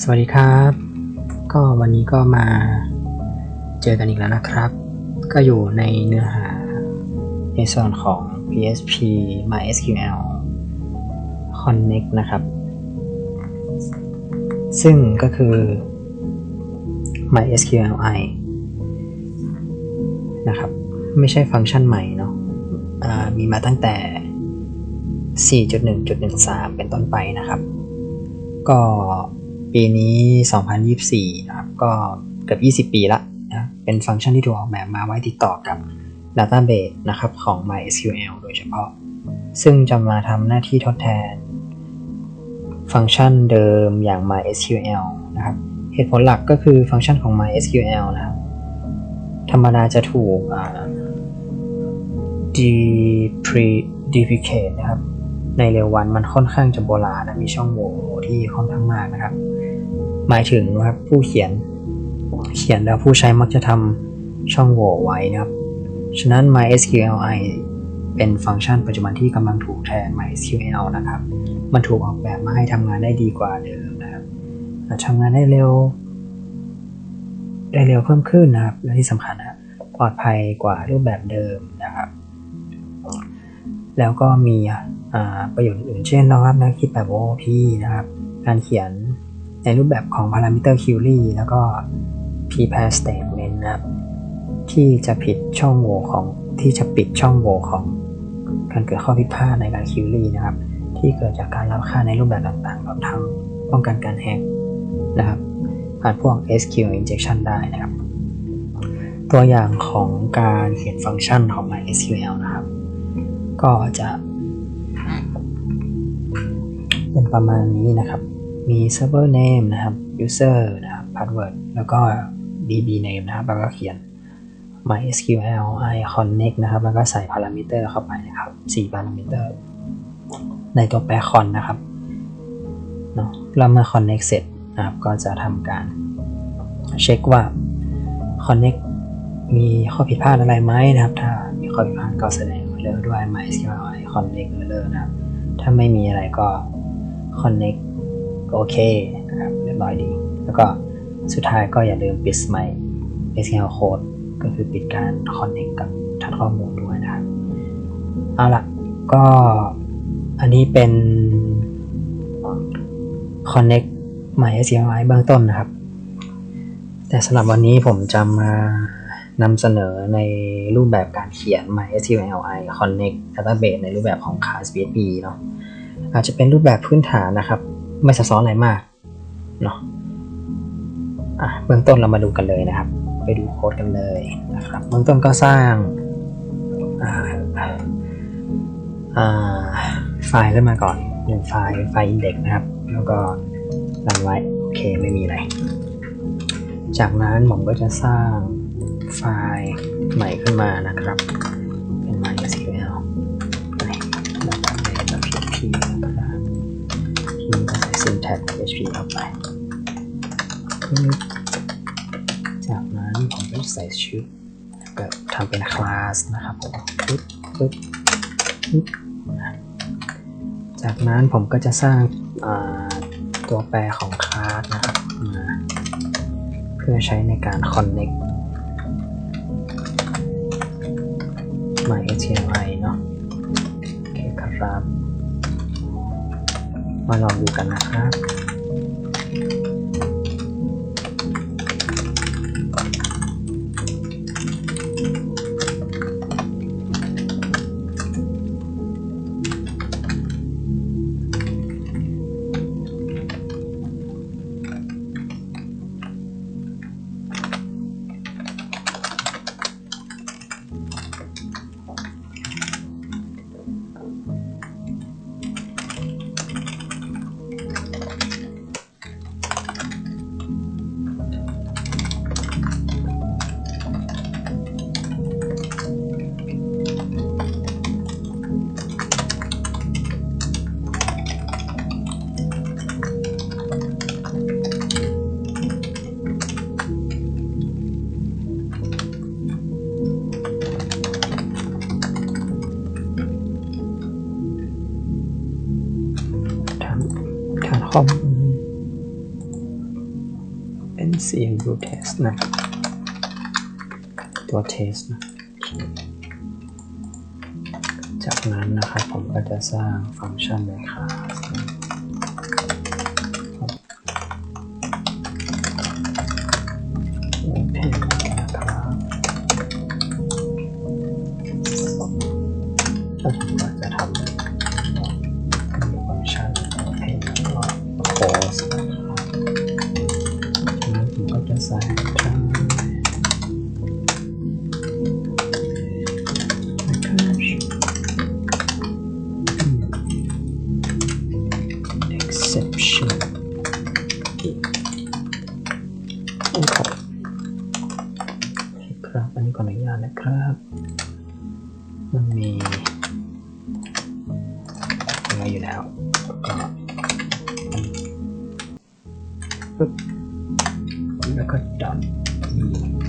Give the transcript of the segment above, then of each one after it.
สวัสดีครับ ก็วันนี้ก็มาเจอกันอีกแล้วนะครับ ก็อยู่ในเนื้อหาในส่วนของ PSP MySQL Connect นะครับ ซึ่งก็คือ MySQLi นะครับ ไม่ใช่ฟังก์ชันใหม่เนาะมีมาตั้งแต่ 4.1.13 เป็นต้นไปนะครับ ก็ ปีนี้ 2024 นะครับ ก็เกือบ 20 ปีละนะเป็นฟังก์ชันที่ถูกออกแบบมาไว้ติดต่อกับ Database นะครับของ MySQL โดยเฉพาะ ซึ่งจะมาทำหน้าที่ทดแทน ฟังก์ชันเดิมอย่าง MySQL นะครับ เหตุผลหลักก็คือฟังก์ชันของ MySQL นะครับ ธรรมดาจะถูก depre- deprecate นะครับ ในเร็ววันมันค่อนข้างจะโบราณนะมีช่องโหว่ที่ค่อนข้างมากนะครับ หมายถึงว่าผู้เขียนเขียนแล้วผู้ใช้มักจะทำช่องโหว่ไว้นะครับ ฉะนั้น MySQLi เป็นฟังก์ชันปัจจุบันที่กำลังถูกแทน MySQL นะครับ มันถูกออกแบบมาให้ทำงานได้ดีกว่าเดิมนะครับทำงานได้เร็ว ได้เร็วเพิ่มขึ้นนะครับ และที่สำคัญนะปลอดภัยกว่ารูปแบบเดิมนะครับ แล้วก็มี ประโยชน์อื่นเช่นรองรับแนวคิดแบบ OOP นะครับ การเขียนในรูปแบบของ parameter query แล้วก็ prepare statement นะครับที่จะผิดช่องโหว่ของที่จะปิดช่องโหว่ของการเกิดข้อผิดพลาดในการ query นะครับ ที่เกิดจากการรับค่าในรูปแบบต่างๆรวมทั้งป้องกันการแฮกนะครับผ่านพวก SQL injection ได้นะครับ ตัวอย่างของการเขียนฟังก์ชันของ MySQL นะครับ ก็จะ เป็นประมาณนี้นะครับ มี server name นะครับ user นะครับ password แล้วก็ db name นะครับ แล้วก็เขียน mysql i connect นะครับ แล้วก็ใส่ parameter เข้าไปนะครับ4 parameter ในตัวแปร con นะครับเนาะแล้วเมื่อ connect เสร็จนะครับ ก็จะทำการเช็คว่า connect มีข้อผิดพลาดอะไรไหมนะครับ ถ้ามีข้อผิดพลาดก็แสดง error ด้วย MySQL i connect error นะครับ ถ้าไม่มีอะไรก็ connect โอเคนะครับเรียบร้อยดี แล้วก็สุดท้ายก็อย่าลืมปิด MySQL code ก็คือปิดการ connect กับฐานข้อมูลด้วยนะครับเอาละก็อันนี้เป็น connect MySQL เบื้องต้นนะครับ แต่สำหรับวันนี้ผมจะมานำเสนอในรูปแบบการเขียน MySQL Connect Database ในรูปแบบของ Class PHP เนาะ อาจจะเป็นรูปแบบพื้นฐานนะครับ ไม่ซับซ้อนอะไรมากเนาะอะเบื้องต้นเรามาดูกันเลยนะครับ ไปดูโค้ดกันเลยนะครับ เบื้องต้นก็สร้างไฟล์ขึ้นมาก่อนหนึ่งไฟล์ไฟล์ index นะครับ แล้วก็รันไว้โอเคไม่มีอะไร จากนั้นผมก็จะสร้างไฟล์ใหม่ขึ้นมานะครับ เป็น MySQL นะครับทีนี้ก็ใส่ syntax PHP เข้าไป จากนั้นผมก็ใส่ชุดก็ทำเป็น class นะครับผมปึ๊บปึ๊บปึ๊บจากนั้นผมก็จะสร้างตัวแปรของ class นะครับมาเพื่อใช้ในการ connect MySQLi เนาะโอเคครับ มาลองดูกันนะครับ ฐานฐานข้อมูล cmv test นะ ตัว test นะ จากนั้นนะครับผมก็จะสร้างฟังก์ชันในคลาสโอเพนนะครับ นะครับ มันมีอะไรอยู่แล้วก็ปึ๊บแล้วก็ dot e get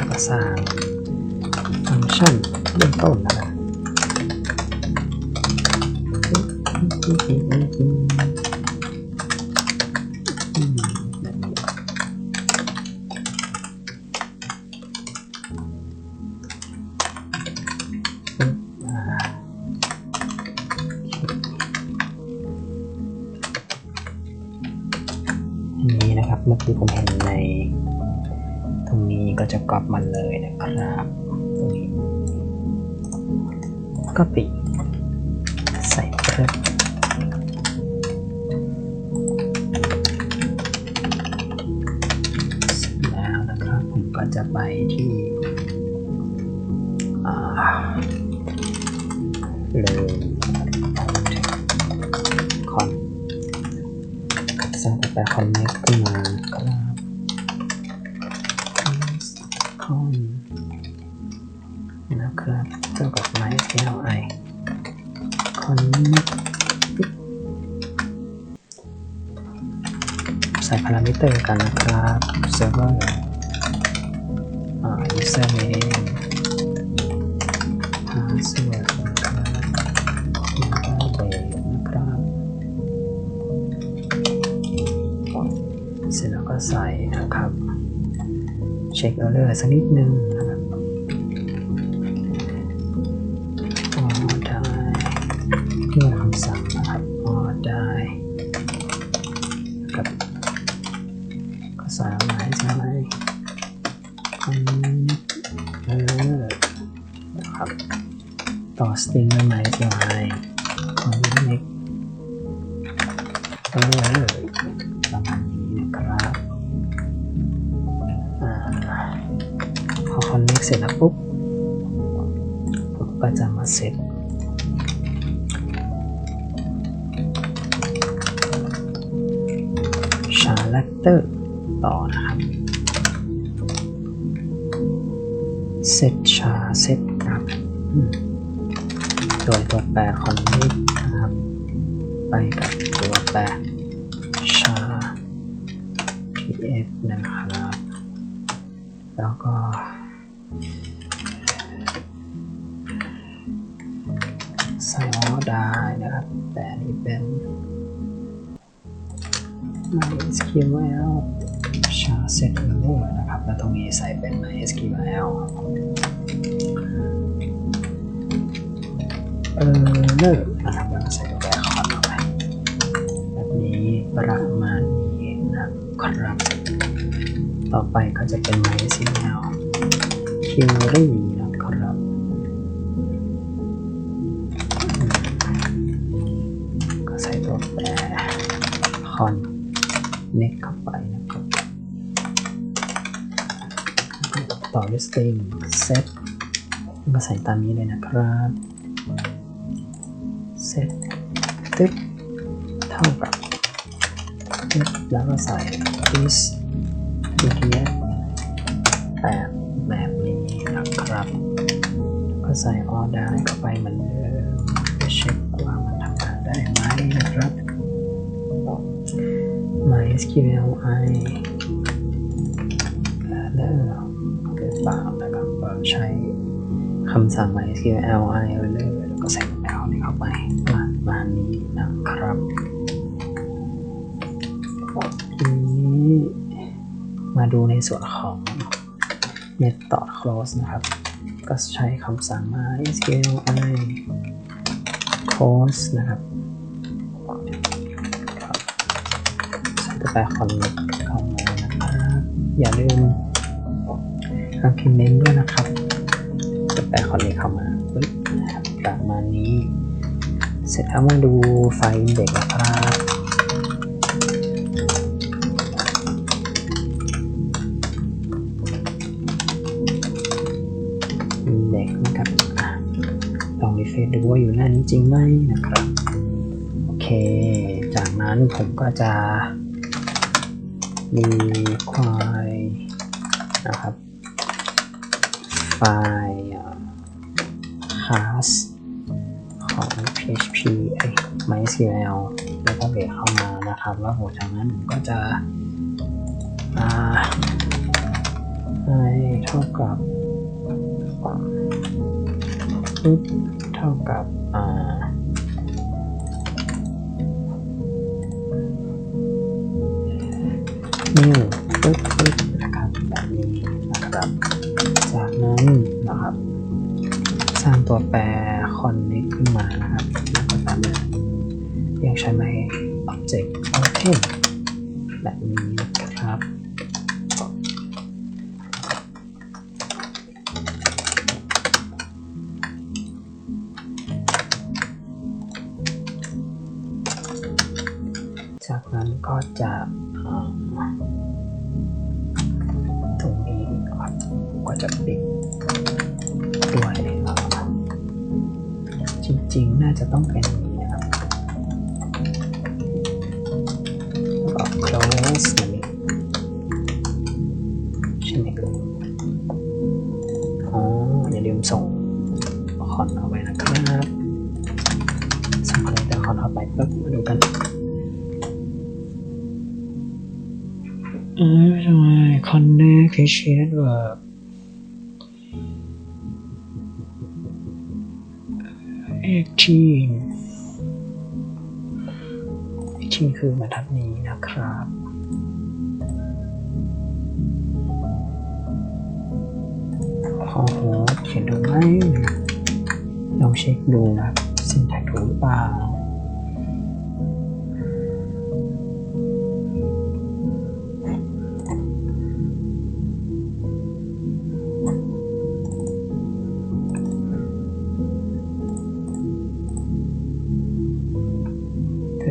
ก็จะสร้างฟังก์ชันเริ่มต้นนะ ก็จะกรอบมันเลยนะครับตรงนี้ก็ปิดใส่เพิ่ม คอนนะครับเท่ากับ MySQLi คอนเนคใส่พารามิเตอร์กันนะครับ server อ่า username password นะครับ database นะครับเสร็จแล้วก็ใส่นะครับ เช็คเออเลอร์สักนิดนึงนะครับออได้เพื่อคำสั่งนะครับออได้กับก็ใส่อะไรใส่อะไรคอนเออนะครับต่อสตริงได้ไหมเสียหา คอนเนคเสร็จแล้วปุ๊บผมก็จะมาเซตชาแรคเตอร์ต่อนะครับเซตชาเซตครับโดยตัวแปรคอนเนคนะครับ ไปกับตัวแปรชา pf นะครับ แล้วก็ ส่ออได้นะครับ แต่นนี้เป็น MySQL ชา set error นะครับ แล้วตรงนี้ใส่เป็น MySQL เออเลิกนะครับแล้วใส่ตัวแปรคอนลงไปแบบนี้ประมาณนี้นะครับ ต่อไปก็จะเป็น MySQL Query นะครับก็ใส่ตัวแปร con next เข้าไปนะครับต่อด้วย string set ก็ใส่ตามนี้เลยนะครับ set ตึ๊บเท่ากับตึ๊บแล้วก็ใส่ is utf แบบแบบนี้ นะครับ ก็ใส่ all ได้เข้าไปเหมือนเดิมไปเช็คว่ามันทำงานได้ไหมนะครับ my MySQLi เลิกเกิดเปล่านะครับใช้คำสั่ง MySQLi เลยแล้วก็ใส่แมวนี้เข้าไปประมาณนี้นะครับนี้มาดูในส่วนของ method close นะครับ ก็ใช้คำสั่ง MySQLi close นะครับใส่ตัวแปร connect เข้ามานะครับ อย่าลืม argument ด้วยนะครับตัวแปร connect เข้ามาปึ๊บนะครับประมาณนี้ เสร็จแล้วมาดูไฟล์ index นะครับ เฟรดูว่าอยู่หน้านี้จริงไหมนะครับ โอเค จากนั้นผมก็จะมีควายนะครับ ไฟล์อ่า class ของ PHP ไอ้ MySQL แล้วก็เบรกเข้ามานะครับ แล้วผมจากนั้นผมก็จะอ่าให้เท่ากับปึ๊บ เท่ากับอ่านิ้วปึ๊บปึ๊บนะครับแบบนี้นะครับ จากนั้นนะครับ สร้างตัวแปร connect ขึ้นมานะครับแล้วก็ตามด้วยเรียกใช้ไหม object open แบบนี้ แล้วก็ close อย่างนี้ใช่ไหมครับอ๋ออย่าลืมส่งคอนเอาไว้นะครับส่งคอนเตอร์คอนเข้าไปปุ๊บมาดูกันเอ้ยทำไม connect page network เอกทีมเอกที คือบรรทัดนี้นะครับ พอโหเขียนถูกไหมลองเช็คดูนะครับ syntax ถูกหรือเปล่า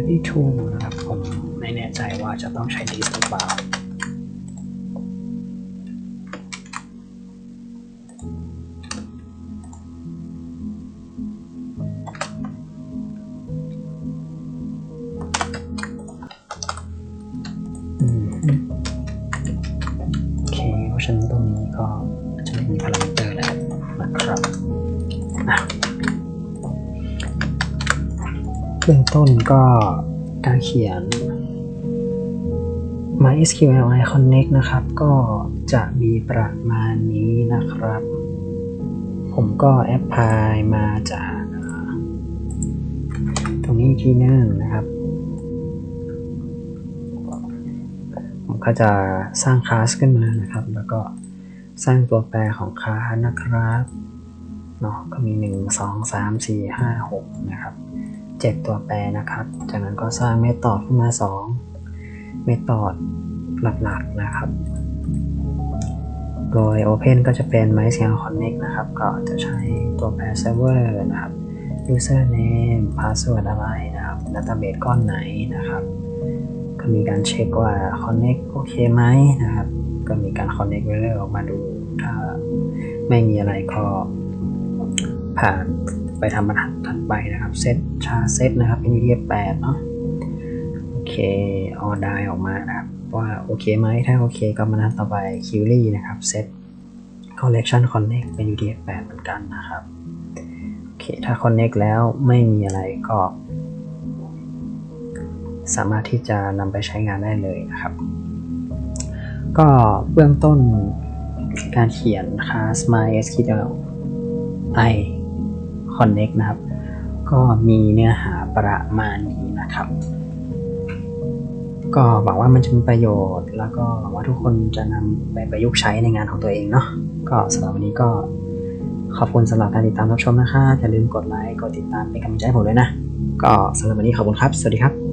32นะครับผมไม่แน่ใจว่าจะต้องใช้ดิสหรือเปล่า บื้องต้นก็การเขียน MySQLi Connect นะครับ ก็จะมีประมาณนี้นะครับ ผมก็แอปพลายมาจากตรงนี้อีกทีนึงนะครับ ผมก็จะสร้างคลาสขึ้นมานะครับ แล้วก็สร้างตัวแปรของคลาสนะครับเนาะก็มี 1 2 3 4 5 6 นะครับ 7 ตัวแปรนะครับ จากนั้นก็สร้างเมธอดขึ้นมา 2 เมธอดหลักๆนะครับ โดย Open ก็จะเป็น MySQL Connect นะครับ ก็จะใช้ตัวแปร Server นะครับ Username Password อะไรนะครับ Database ก้อนไหนนะครับ ก็มีการเช็คว่า Connect โอเคไหมนะครับ ก็มีการ Connect ไว้เลยออกมาดู ถ้าไม่มีอะไรก็ผ่าน ไปทำบรรทัดถัดไปนะครับเซตชาเซตนะครับ เป็น UTF 8 เนาะโอเคออได้ออกมานะครับว่าโอเคไหมถ้าโอเคก็บรรทัดต่อไป query นะครับ set collection connect เป็น UTF 8 เหมือนกันนะครับโอเคถ้า connect แล้วไม่มีอะไรก็ สามารถที่จะนำไปใช้งานได้เลยนะครับ ก็เบื้องต้นการเขียน class MySQL i connect นะครับ ก็มีเนื้อหาประมาณนี้นะครับ ก็หวังว่ามันจะมีประโยชน์ แล้วก็หวังว่าทุกคนจะนำไปประยุกต์ใช้ในงานของตัวเองเนาะก็สำหรับวันนี้ก็ขอบคุณสำหรับการติดตามรับชมนะคะอย่าลืมกดไลค์กดติดตามเป็นกำลังใจให้ผมด้วยนะ ก็สำหรับวันนี้ขอบคุณครับ สวัสดีครับ